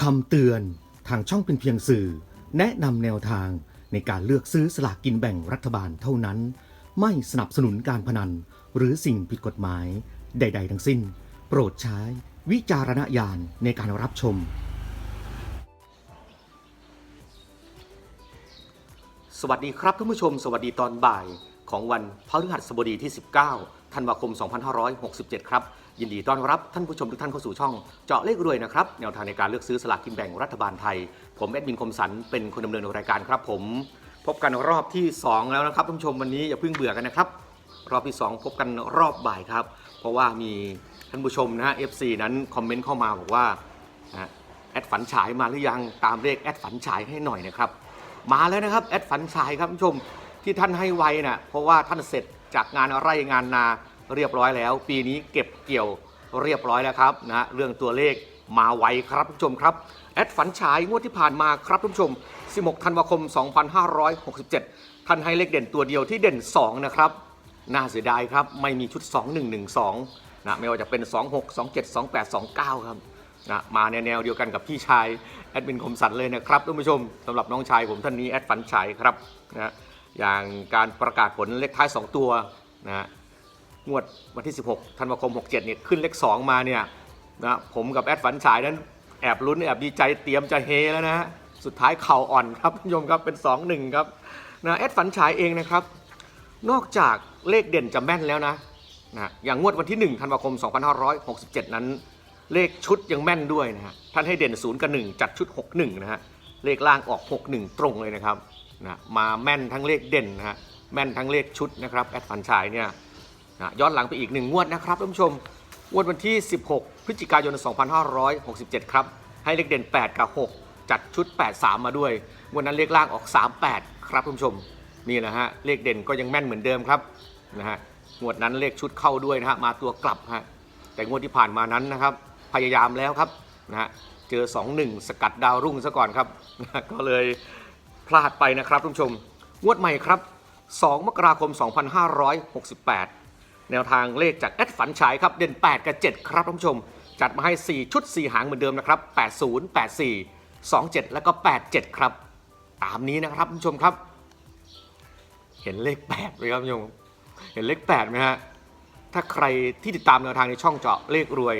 คำเตือนทางช่องเป็นเพียงสื่อ แนะนำแนวทางในการเลือกซื้อสลากกินแบ่งรัฐบาลเท่านั้น ไม่สนับสนุนการพนัน หรือสิ่งผิดกฎหมาย ใด ๆ ทั้งสิ้น โปรดใช้วิจารณญาณในการรับชม สวัสดีครับท่านผู้ชม สวัสดีตอนบ่ายของวันพฤหัสบดีที่ 19 ธันวาคม 2567 ครับ ยินดีต้อนรับท่านผู้ชมทุกท่านเข้าสู่ช่อง เจาะเลขรวยนะครับ แนวทางในการเลือกซื้อสลากกินแบ่งรัฐบาลไทย ผมแอดมินคมสันเป็นคนดำเนินรายการครับผม พบกันรอบที่ 2 แล้วนะครับท่านผู้ชมวันนี้อย่าเพิ่งเบื่อกันนะครับ รอบที่ 2 พบกันรอบบ่ายครับ เพราะว่ามีท่านผู้ชมนะฮะ FC นั้นคอมเมนต์เข้ามาบอกว่าแอดฝันฉายมาหรือยังตามเลขแอดฝันฉายให้หน่อยนะครับมาแล้วนะครับแอดฝันฉายครับท่านผู้ชมที่ท่านให้ไว้น่ะเพราะว่าท่านเสร็จ จากงานไร่งานนาเรียบร้อยแล้ว ปีนี้เก็บเกี่ยวเรียบร้อยแล้วครับนะฮะเรื่องตัวเลขมาไวครับท่านผู้ชมครับ แอดฝันฉายงวดที่ผ่านมาครับท่านผู้ชม 16 ธันวาคม 2567 ท่านให้เลขเด่นตัวเดียวที่เด่น 2 นะครับ น่าเสียดายครับ ไม่มีชุด 2112 นะ ไม่ว่าจะเป็น 26 27 28 29 ครับ นะ มาในแนวเดียวกันกับพี่ชาย แอดมินคมสันเลยนะครับท่านผู้ชมสำหรับน้องชายผมท่านนี้แอดฝันฉายครับนะ อย่างการประกาศผลเลขท้าย 2 ตัวนะงวดวันที่ 16ธันวาคม 67เนี่ยขึ้นเลข 2 มาเนี่ยนะผมกับแอดฝันฉายนั้นแอบลุ้นแอบดีใจเตรียมจะเฮแล้วนะฮะสุดท้ายเข่าอ่อนครับท่านผู้ชมครับเป็น 2-1 ครับนะแอดฝันฉายเองนะครับ นอกจากเลขเด่นจะแม่นแล้วนะนะอย่างงวดวันที่1ธันวาคม 2567 นั้น เลขชุดยังแม่นด้วยนะฮะท่านให้เด่น0กับ1จัดชุด 61 นะฮะเลขล่างออก 61 ตรงเลยนะครับ นะมาแม่นทั้งเลขเด่นนะฮะแม่นทั้งเลขชุดนะครับแอดฟันชายเนี่ยนะย้อนหลังไปอีกหนึ่งงวดนะครับท่านผู้ชมงวดวันที่ 16 พฤศจิกายน 2567 ครับ ให้เลขเด่น 8 กับ 6 จัดชุด 83 มาด้วยงวดนั้นเลขล่างออก 38 ครับท่านผู้ชมนี่นะฮะเลขเด่นก็ยังแม่นเหมือนเดิมครับนะฮะงวดนั้นเลขชุดเข้าด้วยนะฮะมาตัวกลับฮะแต่งวดที่ผ่านมานั้นนะครับพยายามแล้วครับนะฮะเจอ 2-1 สกัดดาวรุ่งซะก่อนครับนะก็เลย พลาดไปนะครับท่านผู้ชม งวดใหม่ครับ 2 มกราคม 2568 แนวทางเลขจากแอดฝันฉายครับ เด่น 8 กับ 7 ครับท่านผู้ชม จัดมาให้ 4 ชุด 4 หางเหมือนเดิมนะครับ 80 84 27 แล้วก็ 87 ครับ ตามนี้นะครับท่านผู้ชมครับ เห็นเลข8ไหมครับท่านผู้ชมเห็นเลข8ไหมฮะถ้าใครที่ติดตามแนวทางในช่องเจาะเลขรวย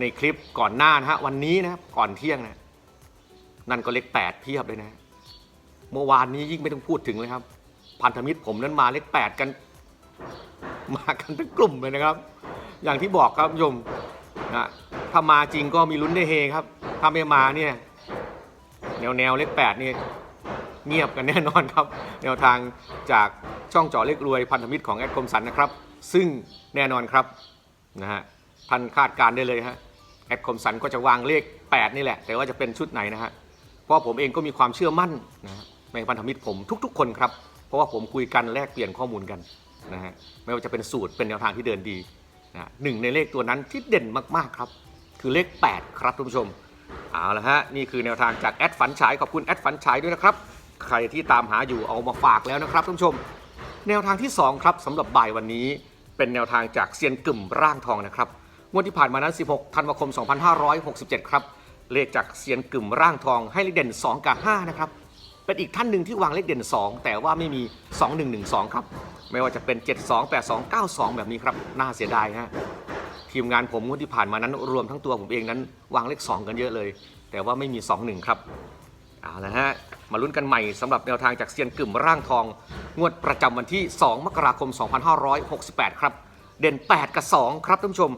ในคลิปก่อนหน้านะฮะวันนี้นะก่อนเที่ยงนะนั่นก็เลข8เพียบเลยนะ เมื่อวานนี้ยิ่งไม่ต้องพูดถึงเลยครับ พันธมิตรผมนั้นมาเลข8กัน มากันทั้งกลุ่มเลยนะครับ อย่างที่บอกครับคุณผู้ชมนะถ้ามาจริงก็มีลุ้นได้เฮครับ ถ้าไม่มาเนี่ยแนวแนวเลข8นี่เงียบกันแน่นอนครับ แนวทางจากช่องเจาะเลขรวยพันธมิตรของแอดคมสันนะครับ ซึ่งแน่นอนครับนะฮะท่านคาดการได้เลยฮะแอดคมสันก็จะวางเลข 8 นี่แหละ แต่ว่าจะเป็นชุดไหนนะฮะเพราะผมเองก็มีความเชื่อมั่นนะฮะ ในพันธมิตรผมทุก ๆ คนครับ เพราะว่าผมคุยกันแลกเปลี่ยนข้อมูลกันนะฮะไม่ว่าจะเป็นสูตรเป็นแนวทางที่เดินดีนะหนึ่งในเลขตัวนั้นที่เด่นมากๆครับ คือเลข 8 ครับท่านผู้ชมเอาละฮะนี่คือแนวทางจากแอดฝันฉายขอบคุณแอดฝันฉายด้วยนะครับใครที่ตามหาอยู่เอามาฝากแล้วนะครับท่านผู้ชม แนวทางที่ 2 ครับสำหรับบ่ายวันนี้เป็นแนวทางจากเซียนกึ่มร่างทองนะครับงวดที่ผ่านมานั้น 16 ธันวาคม 2567 ครับ เลขจากเซียนกึ่มร่างทองให้เลขเด่น 2 กับ 5 นะครับ เป็นอีกท่านหนึ่งที่วางเลขเด่น 2 แต่ว่าไม่มี 2112 ครับ ไม่ว่าจะเป็น 72 82 92 แบบนี้ครับ น่าเสียดายฮะทีมงานผมงวดที่ผ่านมานั้น รวมทั้งตัวผมเองนั้น วางเลข 2 กันเยอะเลย แต่ว่าไม่มี 21 ครับเอาละฮะมาลุ้นกันใหม่สำหรับแนวทางจากเซียนกึ่มร่างทอง งวดประจำวันที่ 2 มกราคม 2568 ครับ เด่น 8 กับ 2 ครับท่านผู้ชม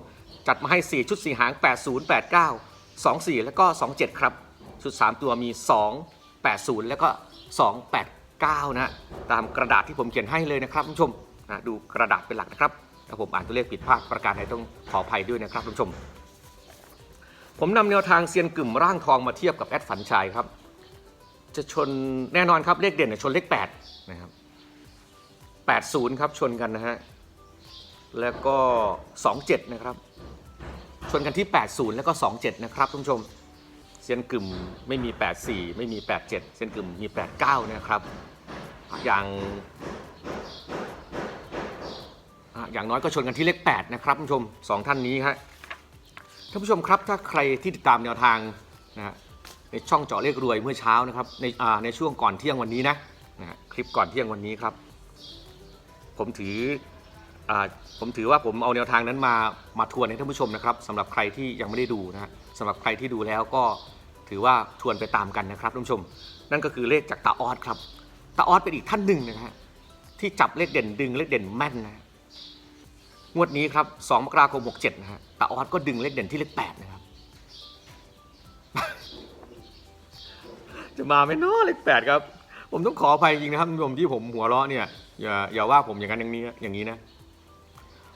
จัดมาให้ 4 ชุด4หาง 80 89 24 แล้วก็ 27 ครับ ชุด 3 ตัวมี 2 80 แล้วก็ 289 นะตามกระดาษที่ผมเขียนให้เลยนะครับท่านผู้ชมนะดูกระดาษเป็นหลักนะครับถ้าผมอ่านตัวเลขผิดพลาดประการใดต้องขออภัยด้วยนะครับท่านผู้ชม ผมนำแนวทางเซียนกึ่มร่างทองมาเทียบกับแอดฝันชัยครับ จะชนแน่นอนครับเลขเด่นเนี่ยชนเลข8นะครับ80 ครับชนกันนะฮะแล้วก็ 27 นะครับ ชนกันที่ 80 แล้วก็ 27 นะครับท่านผู้ชม ซียนกึ่มไม่มี 84 ไม่มี 87เซียนกึ่มมี 89 นะครับ อย่างอย่างน้อยก็ชนกันที่เลข 8 นะครับท่านผู้ชมสองท่านนี้ครับท่านผู้ชมครับถ้าใครที่ติดตามแนวทางนะฮะในช่องเจาะเลขรวยเมื่อเช้านะครับในในช่วงก่อนเที่ยงวันนี้นะนะฮะคลิปก่อนเที่ยงวันนี้ครับ ผมถืออ่าผมถือว่าผมเอาแนวทางนั้นมามาทวนให้ท่านผู้ชมนะครับสำหรับใครที่ยังไม่ได้ดูนะฮะสำหรับใครที่ดูแล้วก็ ถือว่าทวนไปตามกันนะครับท่านผู้ชม นั่นก็คือเลขจากตาออดครับตาออดเป็นอีกท่านหนึ่งนะฮะที่จับเลขเด่นดึงเลขเด่นแม่นนะงวดนี้ครับ2มกราคม67นะฮะตาออดก็ดึงเลขเด่นที่เลข8นะครับ จะมาไหมเนาะเลขแปดครับผมต้องขออภัยจริงนะครับท่านผู้ชมที่ผมหัวเราะเนี่ยอย่าอย่าว่าผมอย่างนั้นอย่างนี้อย่างนี้นะ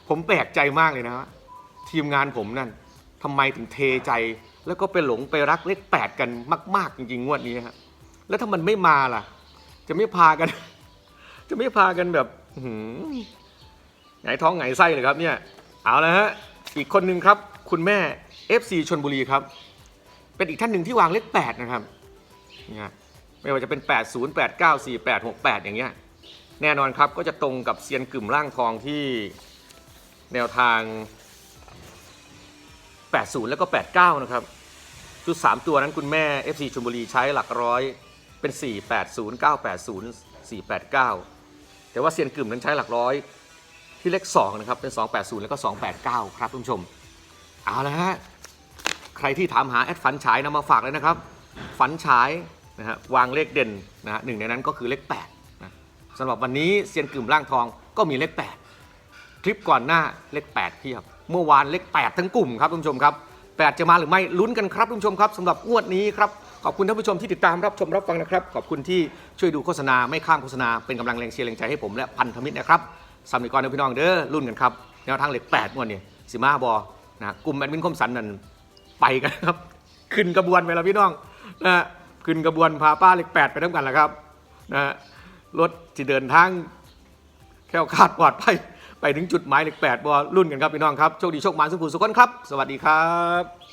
ผมแปลกใจมากเลยนะทีมงานผมนั่นทำไมถึงเทใจ แล้วก็ไปหลงไปรักเลขแปดกันมาก ๆ จริงๆงวดนี้ฮะแล้วถ้ามันไม่มาล่ะ จะไม่พากัน จะไม่พากันแบบหือไงท้องไงไส้เลยครับเนี่ยเอาละฮะอีกคนหนึ่งครับ คุณแม่ FC ชนบุรีครับ เป็นอีกท่านหนึ่งที่วางเลขแปดนะครับนี่ไม่ว่าจะเป็น 80 89 48 68 อย่างเงี้ยแน่นอนครับก็จะตรงกับเซียนกึ่มร่างทองที่แนวทาง 80 แล้วก็ 89 นะครับ ชุด 3 ตัวนั้นคุณแม่ FC ชลบุรีใช้หลักร้อยเป็น 480 980 489 แต่ว่าเซียนกึ่มนั้นใช้หลักร้อยที่เลข2นะครับเป็น 280 แล้วก็ 289 ครับท่านผู้ชม เอาละฮะ ใครที่ถามหาแอดฝันฉายนำมาฝากเลยนะครับ ฝันฉายนะฮะวางเลขเด่นนะฮะหนึ่งในนั้นก็คือเลข8นะสำหรับวันนี้เซียนกึ่มร่างทองก็มีเลข 8 คลิปก่อนหน้าเลข8เพียบ เมื่อวานเลข8ทั้งกลุ่มครับท่านผู้ชมครับ8จะมาหรือไม่ลุ้นกันครับท่านผู้ชมครับสำหรับงวดนี้ครับขอบคุณท่านผู้ชมที่ติดตามรับชมรับฟังนะครับ ขอบคุณที่ช่วยดูโฆษณาไม่ข้ามโฆษณาเป็นกำลังแรงเชียร์แรงใจให้ผมและพันธมิตรนะครับสำหรับก่อนนะพี่น้องเด้อรุ่นกันครับแนวทางเลข8งวดนี้สิมาบอนะกลุ่มแอดมินคมสันนั่นไปกันครับ ขึ้นกระบวนไปแล้วพี่น้องนะขึ้นกระบวนพาป้าเล็กแปดไปทั้งกันแล้วครับนะรถที่เดินทางแคล้วคาดปลอดภัย ไปถึงจุดหมายเล็กแปดบอรุ่นกันครับพี่น้องครับโชคดีโชคมาสุขุสุขคนครับ สวัสดีครับ